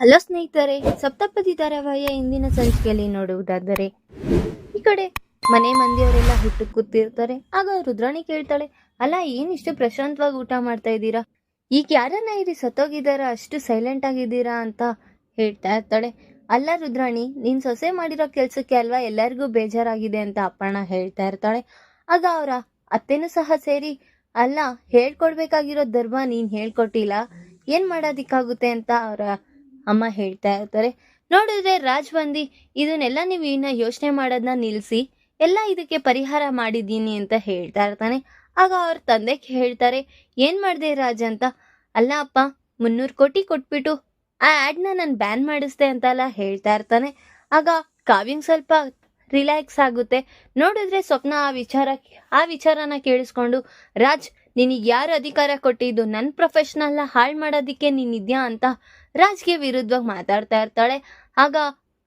Hello ಸ್ನೇಹಿತರೆ ಸಪ್ತಪದಿ ಧಾರಾವಾಹಿಯ ಇಂದಿನ ಸಂಚಿಕೆಯಲ್ಲಿ ನೋಡುವುದಾದರೆ, ಈ ಕಡೆ ಮನೆ ಮಂದಿಯವರೆಲ್ಲ ಹುಟ್ಟು ಕೂತಿರ್ತಾರೆ ಆಗ ರುದ್ರಾಣಿ ಕೇಳ್ತಾಳೆ, ಅಲ್ಲ ಏನಿಷ್ಟು ಪ್ರಶಾಂತವಾಗಿ ಊಟ ಮಾಡ್ತಾ ಇದ್ದೀರಾ? ಈಗ ಯಾರನ್ನ ಇರಿ ಸತ್ತೋಗಿದಾರ ಅಷ್ಟು ಸೈಲೆಂಟ್ ಆಗಿದ್ದೀರಾ? ಅಂತ ಹೇಳ್ತಾ ಇರ್ತಾಳೆ. ಅಲ್ಲ ರುದ್ರಾಣಿ, ನೀನ್ ಸೊಸೆ ಮಾಡಿರೋ ಕೆಲ್ಸಕ್ಕೆ ಅಲ್ವಾ ಎಲ್ಲರಿಗೂ ಬೇಜಾರಾಗಿದೆ? ಅಂತ ಅಪ್ಪಣ್ಣ ಹೇಳ್ತಾ ಇರ್ತಾಳೆ. ಆಗ ಅವರ ಅತ್ತೆನೂ ಸಹ ಸೇರಿ, ಅಲ್ಲ, ಹೇಳ್ಕೊಡ್ಬೇಕಾಗಿರೋ ಧರ್ಮ ನೀನ್ ಹೇಳ್ಕೊಟ್ಟಿಲ್ಲ. ಏನ್ ಮಾಡೋದಿಕ್ಕಾಗುತ್ತೆ? ಅಂತ ಅವರ ಅಮ್ಮ ಹೇಳ್ತಾ ಇರ್ತಾರೆ. ನೋಡಿದ್ರೆ ಬಂದಿ ಇದನ್ನೆಲ್ಲ ನೀವು ಇನ್ನ ಯೋಚನೆ ಮಾಡೋದನ್ನ ನಿಲ್ಲಿಸಿ ಎಲ್ಲ ಇದಕ್ಕೆ ಪರಿಹಾರ ಮಾಡಿದ್ದೀನಿ ಅಂತ ಹೇಳ್ತಾ ಇರ್ತಾನೆ. ಆಗ ಅವ್ರ ತಂದೆ ಹೇಳ್ತಾರೆ, ಏನು ಮಾಡಿದೆ ರಾಜ್ ಅಂತ? ಅಲ್ಲ ಅಪ್ಪ, ಮುನ್ನೂರು ಕೋಟಿ ಕೊಟ್ಬಿಟ್ಟು ಆ ಆ್ಯಡ್ನ ನಾನು ಬ್ಯಾನ್ ಮಾಡಿಸ್ದೆ ಅಂತೆಲ್ಲ ಹೇಳ್ತಾ ಇರ್ತಾನೆ. ಆಗ ಕಾವ್ಯಂಗ್ ಸ್ವಲ್ಪ ರಿಲ್ಯಾಕ್ಸ್ ಆಗುತ್ತೆ. ನೋಡಿದ್ರೆ ಸ್ವಪ್ನ ಆ ವಿಚಾರ, ಆ ವಿಚಾರನ ಕೇಳಿಸ್ಕೊಂಡು, ರಾಜ್ ನಿನಗೆ ಯಾರು ಅಧಿಕಾರ ಕೊಟ್ಟಿದ್ದು? ನನ್ನ ಪ್ರೊಫೆಷನಲ್ನ ಹಾಳು ಮಾಡೋದಕ್ಕೆ ನೀನಿದ್ಯಾ ಅಂತ ರಾಜ್ಗೆ ವಿರುದ್ಧವಾಗಿ ಮಾತಾಡ್ತಾ ಇರ್ತಾಳೆ. ಆಗ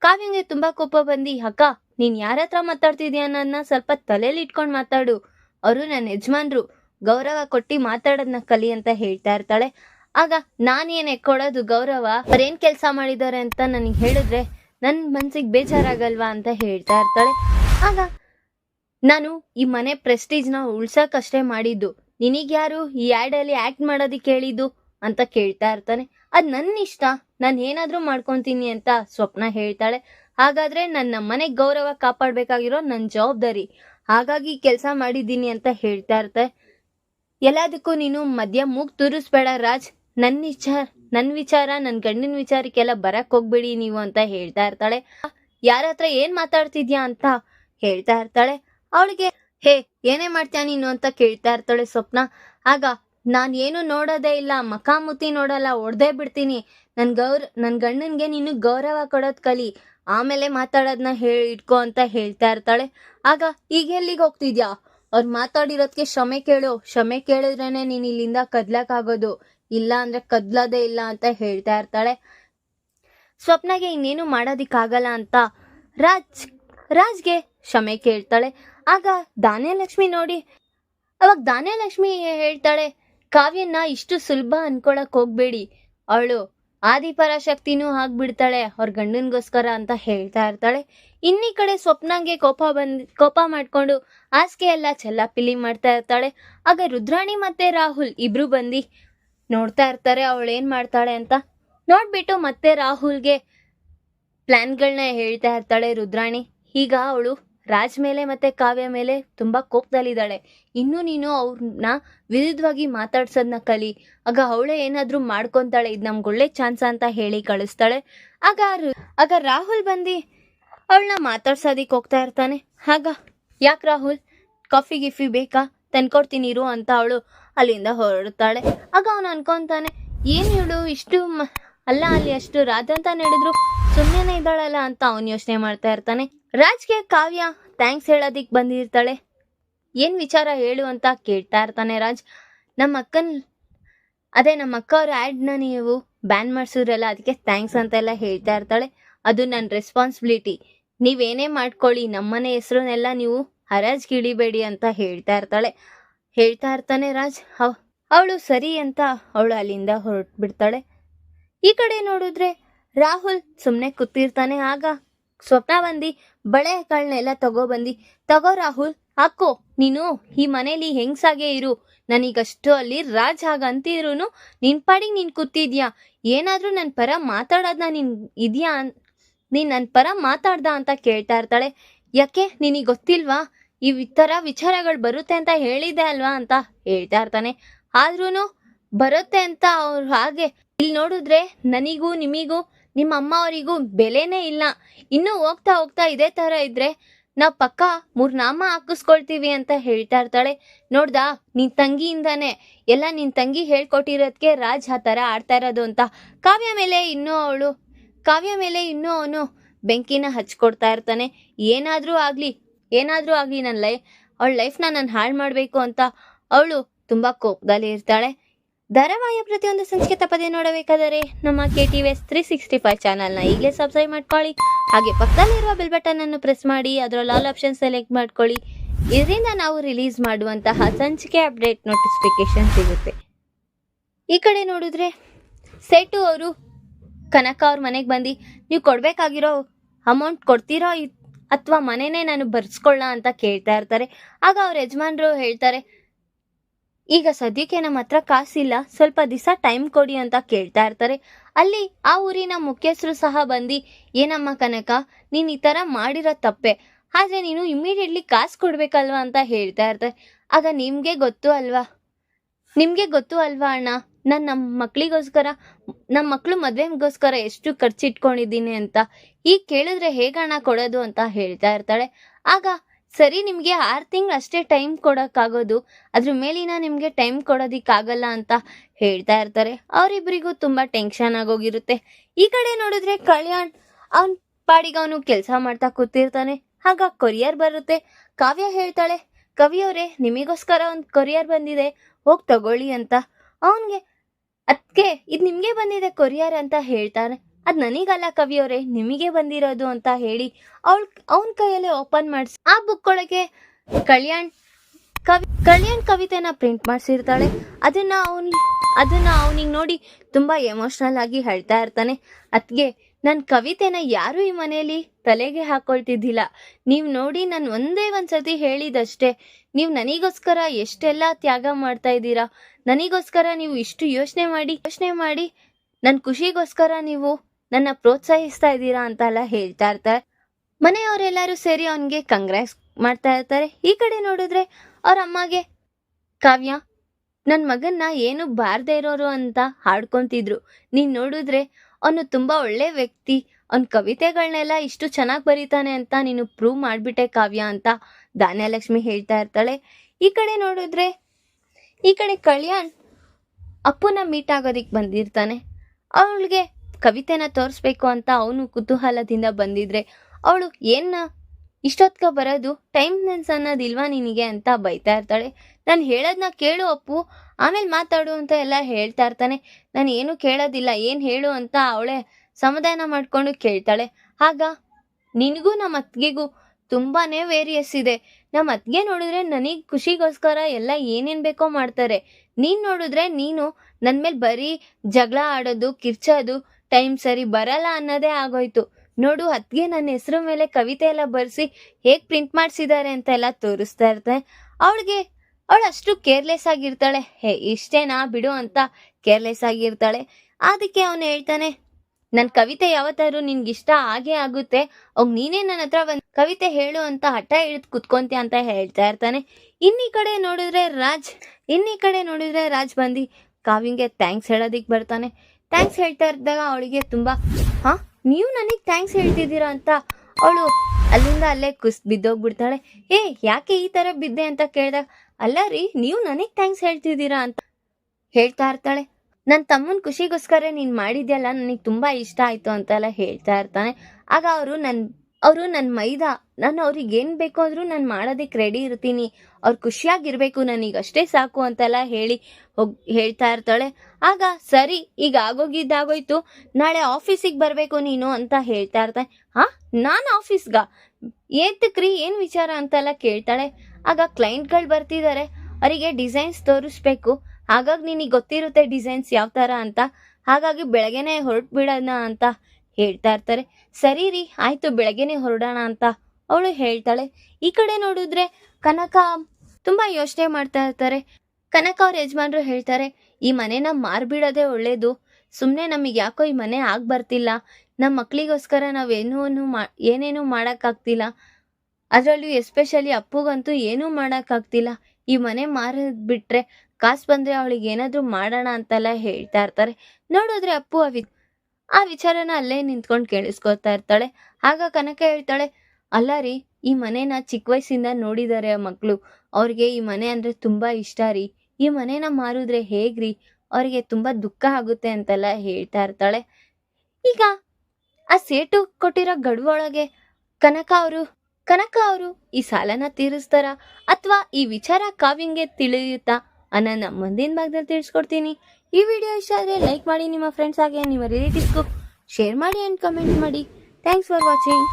ಕಾವ್ಯಂಗೆ ತುಂಬ ಕೋಪ ಬಂದು, ಅಕ್ಕ, ನೀನು ಯಾರ ಹತ್ರ ಮಾತಾಡ್ತಿದ್ಯಾ ಅನ್ನೋದನ್ನ ಸ್ವಲ್ಪ ತಲೆಯಲ್ಲಿ ಇಟ್ಕೊಂಡು ಮಾತಾಡು. ಅವರು ನನ್ನ ಯಜಮಾನ್ರು. ಗೌರವ ಕೊಟ್ಟು ಮಾತಾಡೋದನ್ನ ಕಲಿ ಅಂತ ಹೇಳ್ತಾ ಇರ್ತಾಳೆ. ಆಗ ನಾನೇನೆ ಕೊಡೋದು ಗೌರವ? ಅವ್ರೇನ್ ಕೆಲಸ ಮಾಡಿದ್ದಾರೆ ಅಂತ ನನಗೆ ಹೇಳಿದ್ರೆ ನನ್ನ ಮನ್ಸಿಗೆ ಬೇಜಾರಾಗಲ್ವಾ ಅಂತ ಹೇಳ್ತಾ ಇರ್ತಾಳೆ. ಆಗ ನಾನು ಈ ಮನೆ ಪ್ರೆಸ್ಟೀಜ್ನ ಉಳ್ಸಕ್ಕಷ್ಟೇ ಮಾಡಿದ್ದು. ನಿನಗ್ಯಾರು ಈ ಆ್ಯಡಲ್ಲಿ ಆ್ಯಕ್ಟ್ ಮಾಡೋದಕ್ಕೆ ಹೇಳಿದ್ದು ಅಂತ ಕೇಳ್ತಾ ಇರ್ತಾನೆ. ಅದು ನನ್ನ ಇಷ್ಟ ನಾನು ಏನಾದ್ರೂ ಮಾಡ್ಕೊಂತೀನಿ ಅಂತ ಸ್ವಪ್ನ ಹೇಳ್ತಾಳೆ. ಹಾಗಾದ್ರೆ ನನ್ನ ಮನೆ ಗೌರವ ಕಾಪಾಡ್ಬೇಕಾಗಿರೋ ನನ್ನ ಜವಾಬ್ದಾರಿ. ಹಾಗಾಗಿ ಕೆಲಸ ಮಾಡಿದ್ದೀನಿ ಅಂತ ಹೇಳ್ತಾ ಇರ್ತಾಳೆ. ಎಲ್ಲದಕ್ಕೂ ನೀನು ಮಧ್ಯ ಮೂಗ್ ತೂರಿಸ್ಬೇಡ ರಾಜ್. ನನ್ನ ವಿಚಾರ ನನ್ನ ವಿಚಾರ ನನ್ನ ಗಂಡಿನ ವಿಚಾರಕ್ಕೆಲ್ಲ ಬರಕ್ ಹೋಗ್ಬೇಡಿ ನೀವು ಅಂತ ಹೇಳ್ತಾ ಇರ್ತಾಳೆ. ಯಾರ ಹತ್ರ ಏನ್ ಮಾತಾಡ್ತಿದ್ಯಾ ಅಂತ ಹೇಳ್ತಾ ಇರ್ತಾಳೆ. ಅವಳಿಗೆ ಹೇ, ಏನೇ ಮಾಡ್ತೀಯ ನೀನು ಅಂತ ಕೇಳ್ತಾ ಇರ್ತಾಳೆ ಸ್ವಪ್ನ. ಆಗ, ನಾನು ಏನು ನೋಡೋದೇ ಇಲ್ಲ ಮಕಾಮುತಿ ನೋಡಲ್ಲ, ಒಡ್ದೇ ಬಿಡ್ತೀನಿ. ನನ್ ಗೌರ್, ನನ್ ಗಂಡನಿಗೆ ನೀನು ಗೌರವ ಕೊಡೋದ್ ಕಲಿ. ಆಮೇಲೆ ಮಾತಾಡೋದನ್ನ ಹೇಳಿ, ಇಟ್ಕೋ ಅಂತ ಹೇಳ್ತಾ ಇರ್ತಾಳೆ. ಆಗ, ಈಗ ಎಲ್ಲಿಗೆ ಹೋಗ್ತಿದ್ಯಾ? ಅವ್ರು ಮಾತಾಡಿರೋದಕ್ಕೆ ಕ್ಷಮೆ ಕೇಳು. ಕ್ಷಮೆ ಕೇಳಿದ್ರೇನೆ ನೀನ್ ಇಲ್ಲಿಂದ ಕದ್ಲಕ್ಕಾಗೋದು. ಇಲ್ಲ ಅಂದ್ರೆ ಕದ್ಲೋದೇ ಇಲ್ಲ ಅಂತ ಹೇಳ್ತಾ ಇರ್ತಾಳೆ. ಸ್ವಪ್ನಗೆ ಇನ್ನೇನು ಮಾಡೋದಿಕ್ಕಾಗಲ್ಲ ಅಂತ ರಾಜ್ ರಾಜ್ಗೆ ಕ್ಷಮೆ ಕೇಳ್ತಾಳೆ. ಆಗ ಧಾನ್ಯಲಕ್ಷ್ಮಿ ನೋಡಿ, ಅವಾಗ ಧಾನ್ಯಲಕ್ಷ್ಮಿ ಹೇಳ್ತಾಳೆ ಕಾವ್ಯನ ಇಷ್ಟು ಸುಲಭ ಅನ್ಕೊಳಕ್ ಹೋಗ್ಬೇಡಿ. ಅವಳು ಆದಿಪರಾಶಕ್ತಿನೂ ಆಗ್ಬಿಡ್ತಾಳೆ, ಅವ್ರ ಗಂಡನ್ಗೋಸ್ಕರ ಅಂತ ಹೇಳ್ತಾ ಇರ್ತಾಳೆ. ಇನ್ನೀ ಕಡೆ ಸ್ವಪ್ನಂಗೆ ಕೋಪ ಬಂದ್, ಕೋಪ ಮಾಡ್ಕೊಂಡು ಹಾಸಿಗೆ ಎಲ್ಲ ಚೆಲ್ಲಾಪಿಲ್ಲಿ ಮಾಡ್ತಾ ಇರ್ತಾಳೆ. ಆಗ ರುದ್ರಾಣಿ ಮತ್ತೆ ರಾಹುಲ್ ಇಬ್ರು ಬಂದು ನೋಡ್ತಾ ಇರ್ತಾರೆ ಅವಳು ಏನ್ ಮಾಡ್ತಾಳೆ ಅಂತ. ನೋಡ್ಬಿಟ್ಟು ಮತ್ತೆ ರಾಹುಲ್ಗೆ ಪ್ಲಾನ್ಗಳನ್ನ ಹೇಳ್ತಾ ಇರ್ತಾಳೆ ರುದ್ರಾಣಿ. ಈಗ ಅವಳು ರಾಜ್ ಮೇಲೆ ಮತ್ತೆ ಕಾವ್ಯ ಮೇಲೆ ತುಂಬಾ ಕೋಪದಲ್ಲಿದ್ದಾಳೆ. ಇನ್ನು ನೀನು ಅವ್ರನ್ನ ವಿರುದ್ಧವಾಗಿ ಮಾತಾಡ್ಸೋದನ್ನ ಕಲಿ. ಆಗ ಅವಳೇ ಏನಾದ್ರೂ ಮಾಡ್ಕೊಂತಾಳೆ, ಇದು ನಮ್ಗೆ ಒಳ್ಳೆ ಚಾನ್ಸ್ ಅಂತ ಹೇಳಿ ಕಳಿಸ್ತಾಳೆ. ಆಗ ಆಗ ರಾಹುಲ್ ಬಂದು ಅವಳನ್ನ ಮಾತಾಡ್ಸೋದಿಕ್ಕೆ ಹೋಗ್ತಾ ಇರ್ತಾನೆ. ಆಗ, ಯಾಕೆ ರಾಹುಲ್? ಕಾಫಿ ಗಿಫಿ ಬೇಕಾ? ತಂದ್ಕೊಡ್ತೀನಿ ಇರು ಅಂತ ಅವಳು ಅಲ್ಲಿಂದ ಹೊರಡ್ತಾಳೆ. ಆಗ ಅವನು ಅನ್ಕೊಂತಾನೆ, ಏನು ಇವಳು, ಇಷ್ಟು ಅಲ್ಲ ಅಲ್ಲಿ ಅಷ್ಟು ರಾಧ ಅಂತ ನಡೆದ್ರು ಸುಮ್ಮನೆ ಇದ್ದಾಳಲ್ಲ ಅಂತ ಅವನು ಯೋಚನೆ ಮಾಡ್ತಾ ಇರ್ತಾನೆ. ರಾಜ್ಗೆ ಕಾವ್ಯ ಥ್ಯಾಂಕ್ಸ್ ಹೇಳೋದಿಕ್ ಬಂದಿರ್ತಾಳೆ. ಏನ್ ವಿಚಾರ ಹೇಳು ಅಂತ ಕೇಳ್ತಾ ಇರ್ತಾನೆ ರಾಜ್. ನಮ್ಮ ಅಕ್ಕನ್, ಅದೇ ನಮ್ಮ ಅಕ್ಕ ಅವ್ರ ಆ್ಯಡ್ನ ನೀವು ಬ್ಯಾನ್ ಮಾಡಿಸಿದ್ರಲ್ಲ ಅದಕ್ಕೆ ಥ್ಯಾಂಕ್ಸ್ ಅಂತೆಲ್ಲ ಹೇಳ್ತಾ ಇರ್ತಾಳೆ. ಅದು ನನ್ನ ರೆಸ್ಪಾನ್ಸಿಬಿಲಿಟಿ ನೀವೇನೇ ಮಾಡ್ಕೊಳ್ಳಿ, ನಮ್ಮನೆ ಹೆಸರನ್ನೆಲ್ಲ ನೀವು ಹರಾಜ್ ಇಳಿಬೇಡಿ ಅಂತ ಹೇಳ್ತಾ ಇರ್ತಾಳೆ. ಹೇಳ್ತಾ ಇರ್ತಾನೆ ರಾಜ್. ಅವಳು ಸರಿ ಅಂತ ಅವಳು ಅಲ್ಲಿಂದ ಹೊರಟ್ಬಿಡ್ತಾಳೆ. ಈ ಕಡೆ ನೋಡಿದ್ರೆ ರಾಹುಲ್ ಸುಮ್ಮನೆ ಕೂತಿರ್ತಾನೆ, ಆಗ ಸ್ವಪ್ನ ಬಂದು ಬಳೆಗಳನ್ನೆಲ್ಲ ತಗೊಬಂದು ತಗೋ ರಾಹುಲ್ ಅಕ್ಕೋ ನೀನು ಈ ಮನೇಲಿ ಹೆಂಗ್ಸಾಗೆ ಇರು. ನನಗಷ್ಟು ಅಲ್ಲಿ ರಾಜ್ ಆಗ ಅಂತಿದ್ರು ನಿನ್ ಪಾಡಿಗೆ ನೀನ್ ಕೂತಿದ್ಯಾ? ಏನಾದರೂ ನನ್ನ ಪರ ಮಾತಾಡೋದನ್ನ ನಿನ್ ಇದೆಯಾ ನೀನ್ ನನ್ನ ಪರ ಮಾತಾಡ್ದ ಅಂತ ಕೇಳ್ತಾ ಇರ್ತಾಳೆ. ಯಾಕೆ, ನಿನಗೆ ಗೊತ್ತಿಲ್ವಾ? ಈ ಥರ ವಿಚಾರಗಳು ಬರುತ್ತೆ ಅಂತ ಹೇಳಿದೆ ಅಲ್ವಾ ಅಂತ ಹೇಳ್ತಾ ಇರ್ತಾನೆ. ಆದ್ರೂ ಬರುತ್ತೆ ಅಂತ ಅವ್ರು ಹಾಗೆ. ಇಲ್ಲಿ ನೋಡಿದ್ರೆ ನನಗೂ ನಿಮಿಗೂ ನಿಮ್ಮ ಅಮ್ಮ ಅವರಿಗೂ ಬೆಲೆನೇ ಇಲ್ಲ. ಇನ್ನು ಹೋಗ್ತಾ ಹೋಗ್ತಾ ಇದೇ ತರ ಇದ್ರೆ ನಾವು ಪಕ್ಕ ಮೂರ್ ನಾಮ ಹಾಕಿಸ್ಕೊಳ್ತೀವಿ ಅಂತ ಹೇಳ್ತಾ ಇರ್ತಾಳೆ. ನೋಡ್ದಾ, ನಿನ್ ತಂಗಿಯಿಂದಾನೆ. ಎಲ್ಲ ನಿನ್ ತಂಗಿ ಹೇಳ್ಕೊಟ್ಟಿರೋದಕ್ಕೆ ರಾಜ್ ಆ ಥರ ಆಡ್ತಾ ಇರೋದು ಅಂತ. ಕಾವ್ಯ ಮೇಲೆ ಇನ್ನೂ ಅವಳು, ಕಾವ್ಯ ಮೇಲೆ ಇನ್ನೂ ಅವನು ಬೆಂಕಿನ ಹಚ್ಕೊಡ್ತಾ ಇರ್ತಾನೆ. ಏನಾದರೂ ಆಗಲಿ ಏನಾದರೂ ಆಗಲಿ ನನ್ನ ಲೈಫ್ ಅವಳ ಲೈಫ್ನ ನಾನು ಹಾಳು ಮಾಡಬೇಕು ಅಂತ ಅವಳು ತುಂಬಾ ಕೋಪದಲ್ಲಿ ಇರ್ತಾಳೆ. ಧಾರಾವಾಹಿಯ ಪ್ರತಿಯೊಂದು ಸಂಚಿಕೆ ತಪ್ಪದೆ ನೋಡಬೇಕಾದರೆ ನಮ್ಮ K T V S three sixty five ಚಾನಲ್ನ ಈಗಲೇ ಸಬ್ಸ್ಕ್ರೈಬ್ ಮಾಡ್ಕೊಳ್ಳಿ. ಹಾಗೆ ಪಕ್ಕದಲ್ಲಿರುವ ಬೆಲ್ ಬಟನ್ ಅನ್ನು ಪ್ರೆಸ್ ಮಾಡಿ, ಅದರಲ್ಲಿ ಆಲ್ ಆಪ್ಷನ್ ಸೆಲೆಕ್ಟ್ ಮಾಡ್ಕೊಳ್ಳಿ. ಇದರಿಂದ ನಾವು ರಿಲೀಸ್ ಮಾಡುವಂತಹ ಸಂಚಿಕೆ ಅಪ್ಡೇಟ್ ನೋಟಿಫಿಕೇಶನ್ ಸಿಗುತ್ತೆ. ಈ ಕಡೆ ನೋಡಿದ್ರೆ ಸೆಟು ಅವರು ಕನಕ ಅವ್ರ ಮನೆಗೆ ಬಂದು, ನೀವು ಕೊಡಬೇಕಾಗಿರೋ ಅಮೌಂಟ್ ಕೊಡ್ತೀರೋ ಅಥವಾ ಮನೆನೇ ನಾನು ಬರ್ಸ್ಕೊಳ್ಳ ಅಂತ ಕೇಳ್ತಾ ಇರ್ತಾರೆ. ಆಗ ಅವ್ರ ಯಜಮಾನರು ಹೇಳ್ತಾರೆ ಈಗ ಸದ್ಯಕ್ಕೆ ನಮ್ಮ ಹತ್ರ ಕಾಸಿಲ್ಲ. ಸ್ವಲ್ಪ ದಿವಸ ಟೈಮ್ ಕೊಡಿ ಅಂತ ಕೇಳ್ತಾ ಇರ್ತಾರೆ. ಅಲ್ಲಿ ಆ ಊರಿನ ಮುಖ್ಯಸ್ಥರು ಸಹ ಬಂದು, ಏನಮ್ಮ ಕನಕ, ನೀನು ಈ ಥರ ಮಾಡಿರೋ ತಪ್ಪೆ. ಆದರೆ ನೀನು ಇಮ್ಮಿಡಿಯೇಟ್ಲಿ ಕಾಸು ಕೊಡಬೇಕಲ್ವಾ ಅಂತ ಹೇಳ್ತಾ ಇರ್ತಾರೆ. ಆಗ ನಿಮಗೆ ಗೊತ್ತು ಅಲ್ವಾ? ನಿಮಗೆ ಗೊತ್ತು ಅಲ್ವಾ ಅಣ್ಣ? ನಾನು ನಮ್ಮ ಮಕ್ಕಳಿಗೋಸ್ಕರ ನಮ್ಮ ಮಕ್ಕಳು ಮದುವೆಗೋಸ್ಕರ ಎಷ್ಟು ಖರ್ಚಿಟ್ಕೊಂಡಿದ್ದೀನಿ ಅಂತ. ಈಗ ಕೇಳಿದ್ರೆ ಹೇಗಣ್ಣ ಕೊಡೋದು ಅಂತ ಹೇಳ್ತಾ ಇರ್ತಾಳೆ. ಆಗ ಸರಿ, ನಿಮಗೆ ಆರು ತಿಂಗಳು ಅಷ್ಟೇ ಟೈಮ್ ಕೊಡೋಕ್ಕಾಗೋದು. ಅದ್ರ ಮೇಲಿನ ನಿಮಗೆ ಟೈಮ್ ಕೊಡೋದಿಕ್ಕಾಗಲ್ಲ ಅಂತ ಹೇಳ್ತಾ ಇರ್ತಾರೆ. ಅವರಿಬ್ಬರಿಗೂ ತುಂಬ ಟೆನ್ಷನ್ ಆಗೋಗಿರುತ್ತೆ. ಈ ಕಡೆ ನೋಡಿದ್ರೆ ಕಲ್ಯಾಣ್ ಅವನ ಪಾಡಿಗೆ ಅವನು ಕೆಲಸ ಮಾಡ್ತಾ ಕೂತಿರ್ತಾನೆ. ಆಗ ಕೊರಿಯರ್ ಬರುತ್ತೆ. ಕಾವ್ಯ ಹೇಳ್ತಾಳೆ ಕವಿಯವರೇ ನಿಮಗೋಸ್ಕರ ಒಂದು ಕೊರಿಯರ್ ಬಂದಿದೆ. ಹೋಗಿ ತಗೊಳ್ಳಿ ಅಂತ. ಅವನಿಗೆ ಅದಕ್ಕೆ ಇದು ನಿಮಗೆ ಬಂದಿದೆ ಕೊರಿಯರ್ ಅಂತ ಹೇಳ್ತಾನೆ. ಅದು ನನಗಲ್ಲ ಕವಿಯವರೇ ನಿಮಗೆ ಬಂದಿರೋದು ಅಂತ ಹೇಳಿ ಅವಳ ಅವನ ಕೈಯಲ್ಲೇ ಓಪನ್ ಮಾಡಿಸಿ, ಆ ಬುಕ್ ಒಳಗೆ ಕಲ್ಯಾಣ್ ಕವಿ, ಕಲ್ಯಾಣ್ ಕವಿತೆನ ಪ್ರಿಂಟ್ ಮಾಡಿಸಿರ್ತಾಳೆ. ಅದನ್ನ ಅವನ್, ಅದನ್ನ ಅವನಿಗೆ ನೋಡಿ ತುಂಬ ಎಮೋಷ್ನಲ್ ಆಗಿ ಹೇಳ್ತಾ ಇರ್ತಾನೆ. ಅದಕ್ಕೆ ನನ್ನ ಕವಿತೆನ ಯಾರೂ ಈ ಮನೆಯಲ್ಲಿ ತಲೆಗೆ ಹಾಕೊಳ್ತಿದ್ದಿಲ್ಲ. ನೀವು ನೋಡಿ ನಾನು ಒಂದೇ ಒಂದು ಸತಿ ಹೇಳಿದಷ್ಟೇ, ನೀವು ನನಗೋಸ್ಕರ ಎಷ್ಟೆಲ್ಲ ತ್ಯಾಗ ಮಾಡ್ತಾ ಇದ್ದೀರಾ, ನನಗೋಸ್ಕರ ನೀವು ಇಷ್ಟು ಯೋಚನೆ ಮಾಡಿ ಯೋಚನೆ ಮಾಡಿ ನನ್ನ ಖುಷಿಗೋಸ್ಕರ ನೀವು ನನ್ನ ಪ್ರೋತ್ಸಾಹಿಸ್ತಾ ಇದ್ದೀರಾ ಅಂತೆಲ್ಲ ಹೇಳ್ತಾ ಇರ್ತಾರೆ. ಮನೆಯವರೆಲ್ಲರೂ ಸೇರಿ ಅವನಿಗೆ ಕಂಗ್ರೆಸ್ ಮಾಡ್ತಾ ಇರ್ತಾರೆ. ಈ ಕಡೆ ನೋಡಿದ್ರೆ ಅವ್ರ ಅಮ್ಮಗೆ, ಕಾವ್ಯ ನನ್ನ ಮಗನ್ನ ಏನು ಬಾರ್ದೇ ಇರೋರು ಅಂತ ಹಾಡ್ಕೊಂತಿದ್ರು. ನೀನು ನೋಡಿದ್ರೆ ಅವನು ತುಂಬ ಒಳ್ಳೆ ವ್ಯಕ್ತಿ. ಅವನ ಕವಿತೆಗಳನ್ನೆಲ್ಲ ಇಷ್ಟು ಚೆನ್ನಾಗಿ ಬರೀತಾನೆ ಅಂತ ನೀನು ಪ್ರೂವ್ ಮಾಡಿಬಿಟ್ಟೆ ಕಾವ್ಯ ಅಂತ ಧಾನ್ಯಲಕ್ಷ್ಮಿ ಹೇಳ್ತಾ ಇರ್ತಾಳೆ. ಈ ಕಡೆ ನೋಡಿದ್ರೆ, ಈ ಕಡೆ ಕಲ್ಯಾಣ್ ಅಪ್ಪನ ಮೀಟ್ ಆಗೋದಿಕ್ಕೆ ಬಂದಿರ್ತಾನೆ. ಅವಳಿಗೆ ಕವಿತೆನ ತೋರಿಸ್ಬೇಕು ಅಂತ ಅವನು ಕುತೂಹಲದಿಂದ ಬಂದಿದ್ರೆ, ಅವಳು ಏನ ಇಷ್ಟೊತ್ಕ ಬರೋದು, ಟೈಮ್ ಸೆನ್ಸ್ ಅನ್ನೋದಿಲ್ವಾ ನಿನಗೆ ಅಂತ ಬೈತಾ ಇರ್ತಾಳೆ. ನಾನು ಹೇಳೋದನ್ನ ಕೇಳು ಅಪ್ಪು, ಆಮೇಲೆ ಮಾತಾಡು ಅಂತ ಎಲ್ಲ ಹೇಳ್ತಾ ಇರ್ತಾನೆ. ನಾನು ಏನು ಕೇಳೋದಿಲ್ಲ, ಏನು ಹೇಳು ಅಂತ ಅವಳೆ ಸಮಾಧಾನ ಮಾಡಿಕೊಂಡು ಕೇಳ್ತಾಳೆ. ಆಗ ನಿನಗೂ ನಮ್ಮ ಅತ್ತಿಗೆಗೂ ತುಂಬಾ ವೇರಿಯಸ್ ಇದೆ. ನಮ್ಮ ಅತ್ತಿಗೆ ನೋಡಿದ್ರೆ ನನಗೆ ಖುಷಿಗೋಸ್ಕರ ಎಲ್ಲ ಏನೇನು ಬೇಕೋ ಮಾಡ್ತಾರೆ. ನೀನು ನೋಡಿದ್ರೆ ನೀನು ನನ್ನ ಮೇಲೆ ಬರೀ ಜಗಳ ಆಡೋದು, ಕಿರ್ಚೋದು ಟೈಮ್ ಸರಿ ಬರಲ್ಲ ಅನ್ನೋದೇ ಆಗೋಯ್ತು. ನೋಡು, ಅತ್ತಿಗೆ ನನ್ನ ಹೆಸರು ಮೇಲೆ ಕವಿತೆ ಎಲ್ಲ ಬರೆಸಿ ಹೇಗೆ ಪ್ರಿಂಟ್ ಮಾಡಿಸಿದ್ದಾರೆ ಅಂತ ಎಲ್ಲ ತೋರಿಸ್ತಾ ಇರ್ತಾನೆ ಅವಳಿಗೆ, ಅವಳು ಅಷ್ಟು ಕೇರ್ಲೆಸ್ ಆಗಿರ್ತಾಳೆ. ಹೇ, ಇಷ್ಟೇನಾ ಬಿಡು ಅಂತ ಕೇರ್ಲೆಸ್ ಆಗಿರ್ತಾಳೆ. ಅದಕ್ಕೆ ಅವನು ಹೇಳ್ತಾನೆ ನನ್ನ ಕವಿತೆ ಯಾವತ್ತಾದ್ರೂ ನಿನ್ಗೆ ಇಷ್ಟ ಆಗೇ ಆಗುತ್ತೆ. ಅವಾಗ ನೀನೇ ನನ್ನ ಹತ್ರ ಒಂದು ಕವಿತೆ ಹೇಳು ಅಂತ ಹಠ ಹಿಡಿದು ಕುತ್ಕೊಂತೀಯ ಅಂತ ಹೇಳ್ತಾ ಇರ್ತಾನೆ. ಇನ್ನಿ ಕಡೆ ನೋಡಿದ್ರೆ ರಾಜ್, ಇನ್ನಿ ಕಡೆ ನೋಡಿದ್ರೆ ರಾಜ್ ಬಂದು. ಕಾವ್ಯಂಗೆ ಥ್ಯಾಂಕ್ಸ್ ಹೇಳೋದಿಕ್ ಬರ್ತಾನೆ. ಥ್ಯಾಂಕ್ಸ್ ಹೇಳ್ತಾ ಇದ್ದಾಗ ಅವಳಿಗೆ ತುಂಬ, ಹಾ? ನೀವು ನನಗೆ ಥ್ಯಾಂಕ್ಸ್ ಹೇಳ್ತಿದ್ದೀರಾ ಅಂತ? ಅವಳು ಅಲ್ಲಿಂದ ಅಲ್ಲೇ ಕುಸ್, ಬಿದ್ದೋಗ್ಬಿಡ್ತಾಳೆ. ಏ, ಯಾಕೆ ಈ ಥರ ಬಿದ್ದೆ ಅಂತ ಕೇಳಿದಾಗ, ಅಲ್ಲ ರೀ, ನೀವು ನನಗೆ ಥ್ಯಾಂಕ್ಸ್ ಹೇಳ್ತಿದ್ದೀರಾ ಅಂತ ಹೇಳ್ತಾ ಇರ್ತಾಳೆ. ನನ್ನ ತಮ್ಮನ ಖುಷಿಗೋಸ್ಕರ ನೀನು ಮಾಡಿದ್ಯಲ್ಲ, ನನಗೆ ತುಂಬ ಇಷ್ಟ ಆಯಿತು ಅಂತೆಲ್ಲ ಹೇಳ್ತಾ ಇರ್ತಾನೆ. ಆಗ ಅವರು ನನ್ನ ಅವರು ನನ್ನ ಮೈದಾ. ನಾನು ಅವ್ರಿಗೆ ಏನು ಬೇಕೋ ಅಂದರೂ ನಾನು ಮಾಡೋದಕ್ಕೆ ರೆಡಿ ಇರ್ತೀನಿ. ಅವ್ರು ಖುಷಿಯಾಗಿರ್ಬೇಕು ನನಗೆ ಅಷ್ಟೇ ಸಾಕು ಅಂತೆಲ್ಲ ಹೇಳಿ ಹೋಗ್ ಹೇಳ್ತಾ ಇರ್ತಾಳೆ. ಆಗ ಸರಿ, ಈಗ ಆಗೋಗಿದ್ದಾಗೋಯ್ತು. ನಾಳೆ ಆಫೀಸಿಗೆ ಬರಬೇಕು ನೀನು ಅಂತ ಹೇಳ್ತಾ ಇರ್ತಾಳೆ. ಹಾಂ, ನಾನು ಆಫೀಸ್ಗ ಏತಕ್ರಿ, ಏನು ವಿಚಾರ ಅಂತೆಲ್ಲ ಕೇಳ್ತಾಳೆ. ಆಗ ಕ್ಲೈಂಟ್ಗಳು ಬರ್ತಿದ್ದಾರೆ ಅವರಿಗೆ ಡಿಸೈನ್ಸ್ ತೋರಿಸ್ಬೇಕು. ಹಾಗಾಗಿ ನಿನಗೆ ಗೊತ್ತಿರುತ್ತೆ ಡಿಸೈನ್ಸ್ ಯಾವ ಥರ ಅಂತ. ಹಾಗಾಗಿ ಬೆಳಗ್ಗೆನೆ ಹೊರಟು ಬಿಡೋಣ ಅಂತ ಹೇಳ್ತಾ ಇರ್ತಾರೆ. ಸರಿ ರೀ, ಆಯಿತು, ಬೆಳಗ್ಗೆನೆ ಹೊರಡೋಣ ಅಂತ ಅವಳು ಹೇಳ್ತಾಳೆ. ಈ ಕಡೆ ನೋಡಿದ್ರೆ ಕನಕ ತುಂಬ ಯೋಚನೆ ಮಾಡ್ತಾ ಇರ್ತಾರೆ. ಕನಕ ಅವ್ರ ಯಜಮಾನ್ರು ಹೇಳ್ತಾರೆ, ಈ ಮನೆನ ಮಾರ್ಬಿಡೋದೇ ಒಳ್ಳೇದು. ಸುಮ್ಮನೆ ನಮಗೆ ಯಾಕೋ ಈ ಮನೆ ಆಗಿ ಬರ್ತಿಲ್ಲ. ನಮ್ಮ ಮಕ್ಕಳಿಗೋಸ್ಕರ ನಾವೇನೂ ಮಾ, ಏನೇನೂ ಮಾಡೋಕ್ಕಾಗ್ತಿಲ್ಲ. ಅದರಲ್ಲೂ ಎಸ್ಪೆಷಲಿ ಅಪ್ಪುಗಂತೂ ಏನೂ ಮಾಡೋಕ್ಕಾಗ್ತಿಲ್ಲ. ಈ ಮನೆ ಮಾರಿದ್ಬಿಟ್ರೆ ಕಾಸು ಬಂದರೆ ಅವಳಿಗೆ ಏನಾದರೂ ಮಾಡೋಣ ಅಂತೆಲ್ಲ ಹೇಳ್ತಾ ಇರ್ತಾರೆ. ನೋಡಿದ್ರೆ ಅಪ್ಪು ಆ ವಿ ಆ ವಿಚಾರನ ಅಲ್ಲೇ ನಿಂತ್ಕೊಂಡು ಕೇಳಿಸ್ಕೊತಾ ಇರ್ತಾಳೆ. ಆಗ ಕನಕ ಹೇಳ್ತಾಳೆ, ಅಲ್ಲ ರೀ, ಈ ಮನೇನ ಚಿಕ್ಕ ವಯಸ್ಸಿಂದ ನೋಡಿದ್ದಾರೆ ಆ ಮಕ್ಕಳು ಅವ್ರಿಗೆ ಈ ಮನೆ ಅಂದರೆ ತುಂಬ ಇಷ್ಟ ರೀ. ಈ ಮನೇನ ಮಾರಿದ್ರೆ ಹೇಗ್ರಿ? ಅವರಿಗೆ ತುಂಬ ದುಃಖ ಆಗುತ್ತೆ ಅಂತೆಲ್ಲ ಹೇಳ್ತಾ ಇರ್ತಾಳೆ. ಈಗ ಆ ಸೇಟು ಕೊಟ್ಟಿರೋ ಗಡುವೊಳಗೆ ಕನಕ ಅವರು ಕನಕ ಅವರು ಈ ಸಾಲನ ತೀರಿಸ್ತಾರ ಅಥವಾ ಈ ವಿಚಾರ ಕಾವ್ಯಂಗೆ ತಿಳಿಯುತ್ತಾ ಅನ್ನೋದನ್ನ ಮುಂದಿನ ಭಾಗದಲ್ಲಿ ತಿಳಿಸ್ಕೊಡ್ತೀನಿ. ಈ ವಿಡಿಯೋ ಇಷ್ಟ ಆದರೆ ಲೈಕ್ ಮಾಡಿ, ನಿಮ್ಮ ಫ್ರೆಂಡ್ಸ್ ಹಾಗೆ, ನಿಮ್ಮ ರಿಲೇಟಿವ್ಸ್ಗೂ ಶೇರ್ ಮಾಡಿ ಆ್ಯಂಡ್ ಕಮೆಂಟ್ ಮಾಡಿ. Thanks for watching